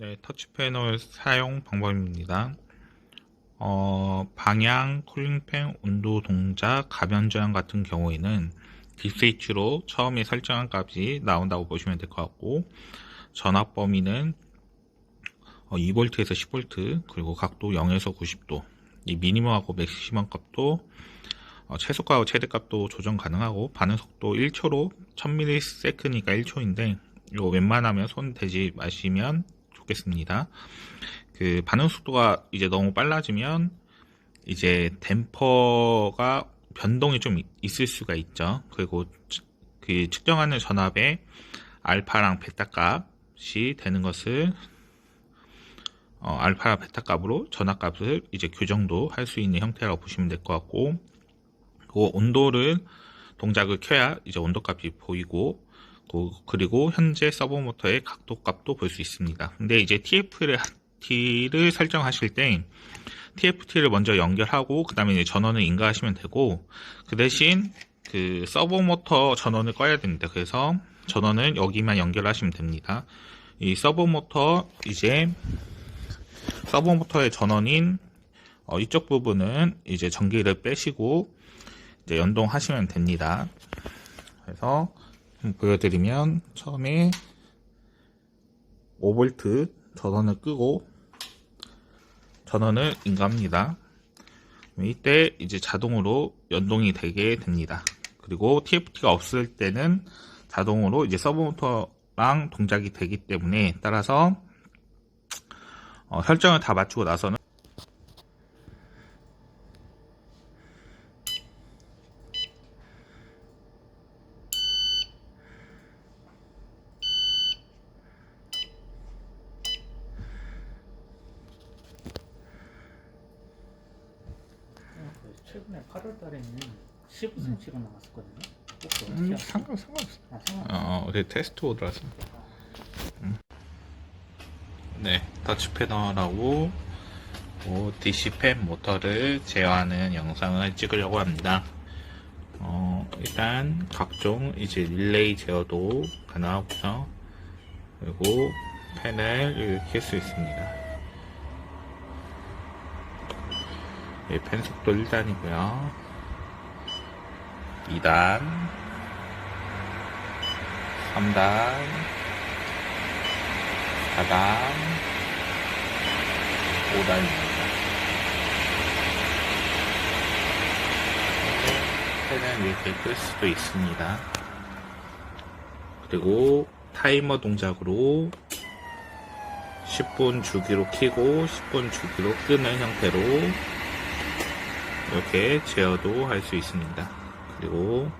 네, 터치 패널 사용 방법입니다. 어, 방향, 쿨링팬, 온도 동작, 가변 저항 같은 경우에는 딥스위치로 처음에 설정한 값이 나온다고 보시면 될 것 같고 전압 범위는 어, 2V에서 10V 그리고 각도 0에서 90도 이 미니멈하고 맥시멈 값도 어, 최소값과 최대값도 조정 가능하고 반응 속도 1초로 1000ms니까 1초인데 이거 웬만하면 손 대지 마시면 좋겠습니다. 그 반응 속도가 이제 너무 빨라지면 이제 댐퍼가 변동이 좀 있을 수가 있죠. 그리고 측- 그 측정하는 전압의 알파랑 베타 값이 되는 것을 어, 알파 베타 값으로 전압 값을 이제 교정도 할 수 있는 형태라고 보시면 될 것 같고 그 온도를 동작을 켜야 이제 온도 값이 보이고 그- 그리고 현재 서버 모터의 각도 값도 볼 수 있습니다. 근데 이제 TF를 T를 설정하실 때 TFT를 먼저 연결하고 그 다음에 전원을 인가하시면 되고 그 대신 그 서버 모터 전원을 꺼야 됩니다. 그래서 전원은 여기만 연결하시면 됩니다. 이 서버 모터 이제 서버 모터의 전원인 어, 이쪽 부분은 이제 전기를 빼시고 이제 연동하시면 됩니다. 그래서 좀 보여드리면 처음에 5V 전원을 끄고 전원을 인가합니다. 이때 이제 자동으로 연동이 되게 됩니다. 그리고 TFT가 없을 때는 자동으로 이제 서버 모터랑 동작이 되기 때문에 따라서 어, 설정을 다 맞추고 나서는 그래서 최근에 8월 달에는 15cm가 나왔었거든요. 꼭 음, 그렇지 상관 상관없어. 않- 아, 상관 어, 우리 테스트 오더라서. 음. 네, 터치 패널하고 뭐 DC 팬 모터를 제어하는 영상을 찍으려고 합니다. 어, 일단 각종 이제 릴레이 제어도 가능하고요. 그리고 팬을 켤수 있습니다. 예, 팬 속도 1단이고요. 2단, 3단, 4단, 5단입니다. 펜은 이렇게 끌 수도 있습니다. 그리고 타이머 동작으로 10분 주기로 켜고 10분 주기로 끄는 형태로 이렇게 제어도 할 수 있습니다. 그리고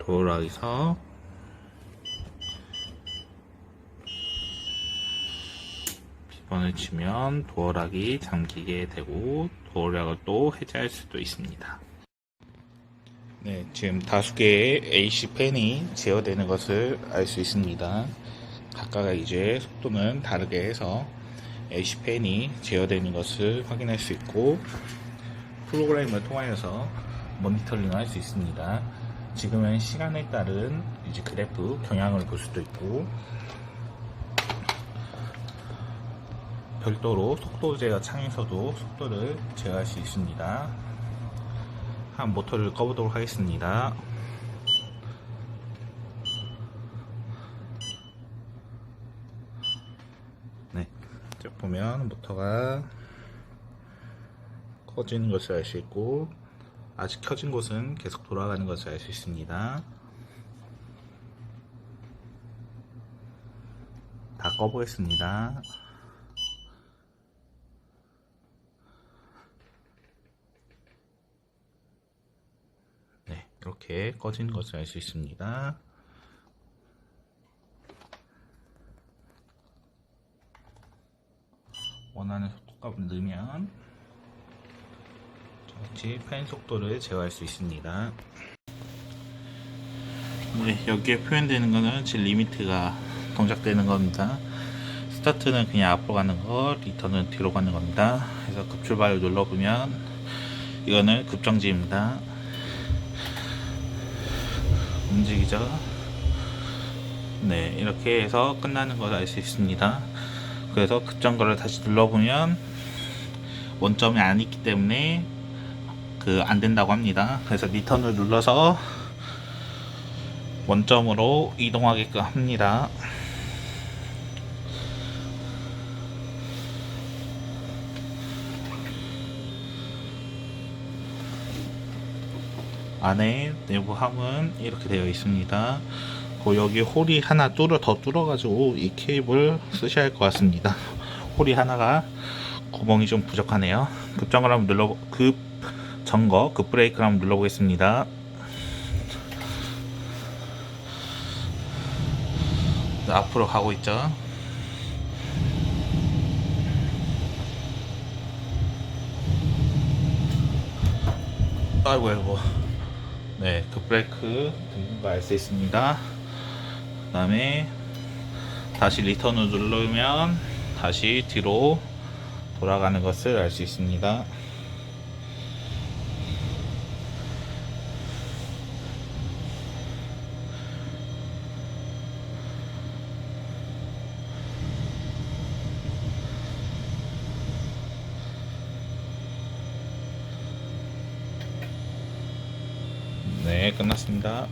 도어락에서 비번을 치면 도어락이 잠기게 되고 도어락을 또 해제할 수도 있습니다. 네, 지금 다수 개의 AC 팬이 제어되는 것을 알 수 있습니다. 각각 이제 속도는 다르게 해서 AC 팬이 제어되는 것을 확인할 수 있고 프로그램을 통하여서 모니터링을 할 수 있습니다. 지금은 시간에 따른 이제 그래프 경향을 볼 수도 있고 별도로 속도 제어 창에서도 속도를 제어할 수 있습니다. 한 모터를 꺼보도록 하겠습니다. 네, 쭉 보면 모터가 꺼지는 것을 알 수 있고 아직 켜진 곳은 계속 돌아가는 것을 알 수 있습니다. 다 꺼보겠습니다. 네, 이렇게 꺼지는 것을 알 수 있습니다. 원하는 속도값을 넣으면 정지 팬 속도를 제어할 수 있습니다. 네, 여기에 표현되는 거는 지금 리미트가 동작되는 겁니다. 스타트는 그냥 앞으로 가는 거, 리턴은 뒤로 가는 겁니다. 그래서 급출발을 눌러보면 이거는 급정지입니다. 움직이죠. 네, 이렇게 해서 끝나는 걸 알 수 있습니다. 그래서 급정거를 다시 눌러보면 원점이 안 있기 때문에 그 안 된다고 합니다. 그래서 리턴을 눌러서 원점으로 이동하게끔 합니다. 안에 내부 함은 이렇게 되어 있습니다. 그 여기 홀이 하나 뚫어 더 뚫어 가지고 이 케이블 쓰셔야 할 것 같습니다. 홀이 하나가 구멍이 좀 부족하네요. 급정을 한번 눌러 급 점거 급 브레이크를 한번 눌러보겠습니다. 네, 앞으로 가고 있죠. 아이고 아이고 네 급브레이크 등거 알수 있습니다 그 다음에 다시 리턴을 누르면 다시 뒤로 돌아가는 것을 알 수 있습니다 네 끝났습니다